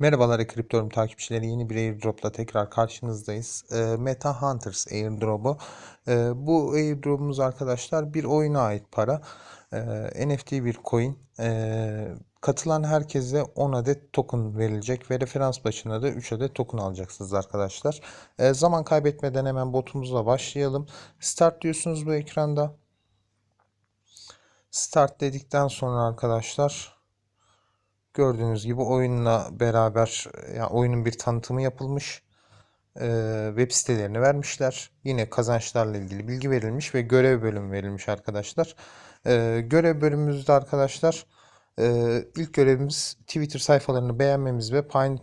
Merhabalar Kriptorum takipçileri yeni bir airdropla tekrar karşınızdayız. Ee, Meta Hunters airdropu. Ee, bu airdropumuz arkadaşlar bir oyuna ait para. Ee, NFT bir coin. Katılan herkese 10 adet token verilecek ve referans başına da 3 adet token alacaksınız arkadaşlar. Zaman kaybetmeden hemen botumuzla başlayalım. Start diyorsunuz bu ekranda. Start dedikten sonra arkadaşlar Gördüğünüz gibi oyunla beraber yani oyunun bir tanıtımı yapılmış. Ee, web sitelerini vermişler. Yine kazançlarla ilgili bilgi verilmiş ve görev bölümü verilmiş arkadaşlar. Ee, görev bölümümüzde arkadaşlar e, ilk görevimiz Twitter sayfalarını beğenmemiz ve Pine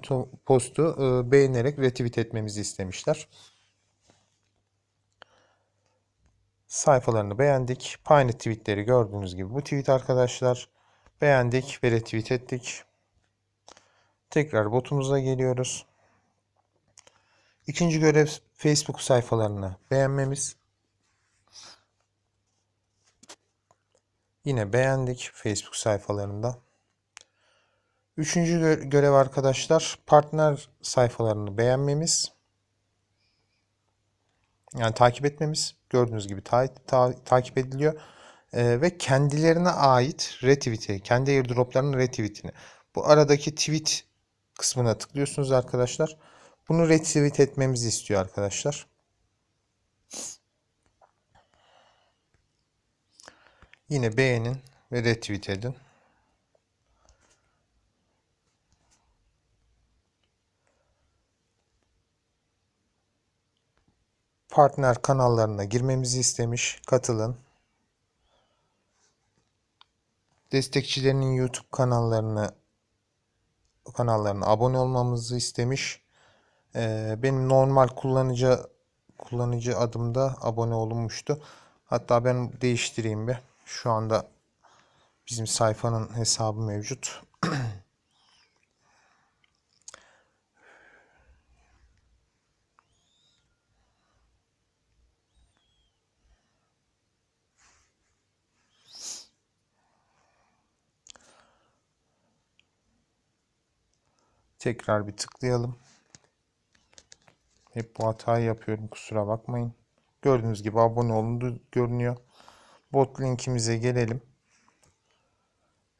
Post'u e, beğenerek retweet etmemizi istemişler. Sayfalarını beğendik. Pine tweetleri gördüğünüz gibi bu tweet arkadaşlar. Beğendik ve retweet ettik. Tekrar botumuza geliyoruz. İkinci görev Facebook sayfalarını beğenmemiz. Yine beğendik Facebook sayfalarında. Üçüncü gö görev arkadaşlar partner sayfalarını beğenmemiz. Yani takip etmemiz. Gördüğünüz gibi ta ta takip ediliyor. Ee, ve kendilerine ait retweet'i, kendi airdroplarının retweet'ini. Bu aradaki tweet kısmına tıklıyorsunuz arkadaşlar. Bunu retweet etmemizi istiyor arkadaşlar. Yine beğenin ve retweet edin. Partner kanallarına girmemizi istemiş. Katılın. Destekçilerinin YouTube kanallarını kanallarına abone olmamızı istemiş. Ee, benim normal kullanıcı kullanıcı adımda abone olunmuştu. Hatta ben değiştireyim bir. Şu anda bizim sayfanın hesabı mevcut. Tekrar bir tıklayalım. Hep bu hatayı yapıyorum kusura bakmayın. Gördüğünüz gibi abone olundu görünüyor. Bot linkimize gelelim.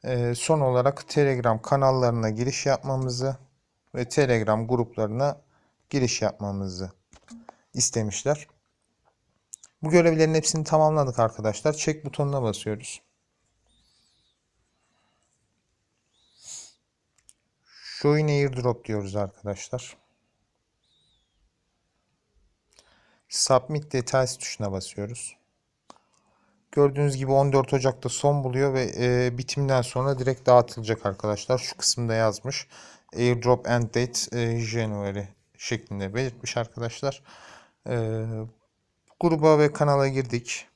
Ee, son olarak Telegram kanallarına giriş yapmamızı ve Telegram gruplarına giriş yapmamızı istemişler. Bu görevlerin hepsini tamamladık arkadaşlar. Çek butonuna basıyoruz. Join airdrop diyoruz arkadaşlar. Submit details tuşuna basıyoruz. Gördüğünüz gibi 14 Ocak'ta son buluyor ve e, bitimden sonra direkt dağıtılacak arkadaşlar. Şu kısımda yazmış. Airdrop end date e, January şeklinde belirtmiş arkadaşlar. E, gruba ve kanala girdik.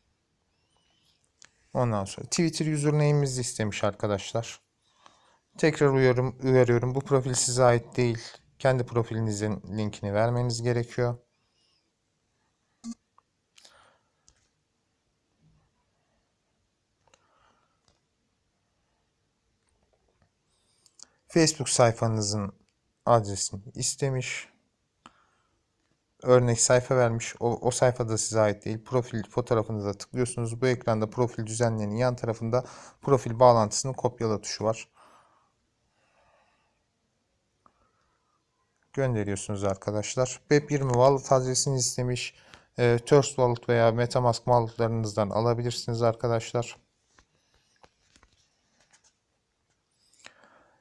Ondan sonra Twitter username'imizi istemiş arkadaşlar. Tekrar uyarım, uyarıyorum. Bu profil size ait değil. Kendi profilinizin linkini vermeniz gerekiyor. Facebook sayfanızın adresini istemiş. Örnek sayfa vermiş. O, o sayfada size ait değil. Profil fotoğrafınıza tıklıyorsunuz. Bu ekranda profil düzenlenin yan tarafında profil bağlantısının kopyala tuşu var. Gönderiyorsunuz arkadaşlar. Web20 wallet adresini istemiş. E, Trust Wallet veya Metamask walletlarınızdan alabilirsiniz arkadaşlar.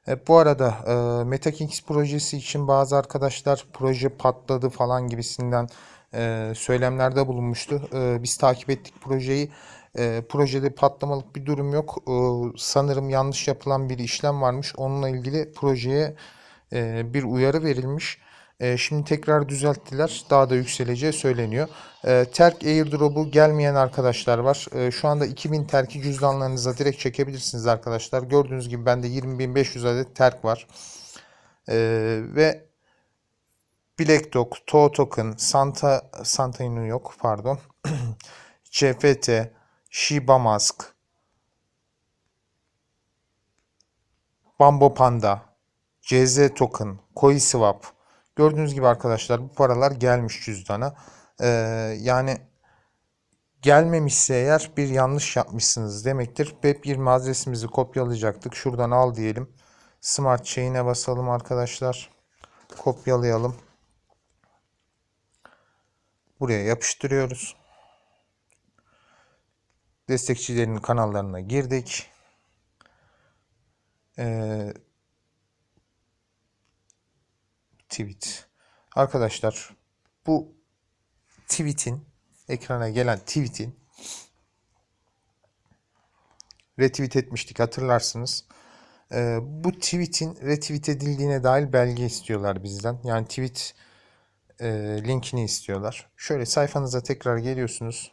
E, bu arada e, MetaKings projesi için bazı arkadaşlar proje patladı falan gibisinden e, söylemlerde bulunmuştu. E, biz takip ettik projeyi. E, projede patlamalık bir durum yok. E, sanırım yanlış yapılan bir işlem varmış. Onunla ilgili projeye bir uyarı verilmiş. Şimdi tekrar düzelttiler. Daha da yükseleceği söyleniyor. Terk airdrop'u gelmeyen arkadaşlar var. Şu anda 2000 terki cüzdanlarınıza direkt çekebilirsiniz arkadaşlar. Gördüğünüz gibi bende 20.500 adet terk var. Ve Black Dog, To Token, Santa, Santa Inu yok pardon. CFT, Shiba Mask, Bambo Panda, CZ Token, CoinSwap. Gördüğünüz gibi arkadaşlar bu paralar gelmiş cüzdana. Ee, yani gelmemişse eğer bir yanlış yapmışsınız demektir. Web20 adresimizi kopyalayacaktık. Şuradan al diyelim. Smart Chain'e basalım arkadaşlar. Kopyalayalım. Buraya yapıştırıyoruz. Destekçilerin kanallarına girdik. Ee, tweet. Arkadaşlar bu tweet'in ekrana gelen tweet'in retweet etmiştik hatırlarsınız. Ee, bu tweet'in retweet edildiğine dair belge istiyorlar bizden. Yani tweet e, linkini istiyorlar. Şöyle sayfanıza tekrar geliyorsunuz.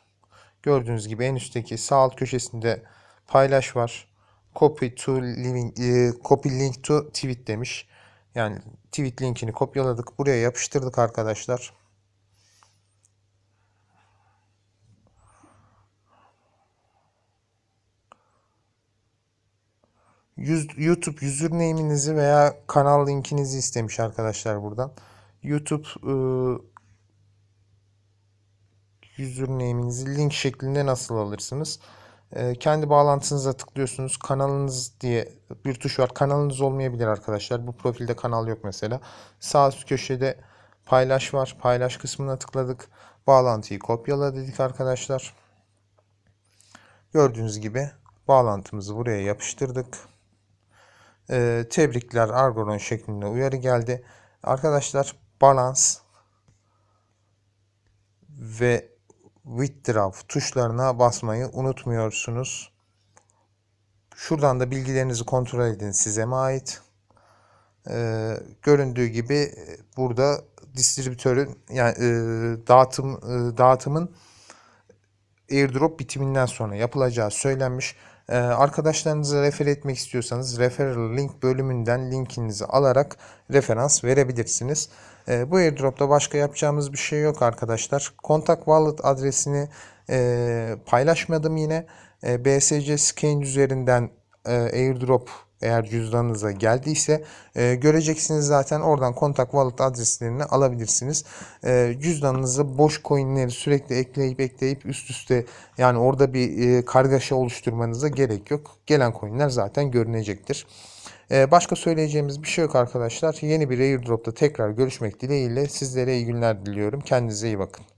Gördüğünüz gibi en üstteki sağ alt köşesinde paylaş var. Copy to living, e, copy link to tweet demiş. Yani tweet linkini kopyaladık. Buraya yapıştırdık arkadaşlar. YouTube username'inizi veya kanal linkinizi istemiş arkadaşlar buradan. YouTube e, username'inizi link şeklinde nasıl alırsınız? E, kendi bağlantınıza tıklıyorsunuz. Kanalınız diye bir tuş var. Kanalınız olmayabilir arkadaşlar. Bu profilde kanal yok mesela. Sağ üst köşede paylaş var. Paylaş kısmına tıkladık. Bağlantıyı kopyala dedik arkadaşlar. Gördüğünüz gibi bağlantımızı buraya yapıştırdık. Ee, tebrikler Argonon şeklinde uyarı geldi. Arkadaşlar balance ve withdraw tuşlarına basmayı unutmuyorsunuz. Şuradan da bilgilerinizi kontrol edin size mi ait. Ee, göründüğü gibi e, burada distribütörün yani e, dağıtım e, dağıtımın airdrop bitiminden sonra yapılacağı söylenmiş. Ee, arkadaşlarınıza refer etmek istiyorsanız referral link bölümünden linkinizi alarak referans verebilirsiniz. Ee, bu airdropta başka yapacağımız bir şey yok arkadaşlar. Kontak wallet adresini e, paylaşmadım yine. E, BSC scan üzerinden e, airdrop eğer cüzdanınıza geldiyse e, göreceksiniz zaten oradan kontak wallet adreslerini alabilirsiniz. E, cüzdanınıza boş coinleri sürekli ekleyip ekleyip üst üste yani orada bir e, kargaşa oluşturmanıza gerek yok. Gelen coinler zaten görünecektir. E, başka söyleyeceğimiz bir şey yok arkadaşlar. Yeni bir airdropta tekrar görüşmek dileğiyle sizlere iyi günler diliyorum. Kendinize iyi bakın.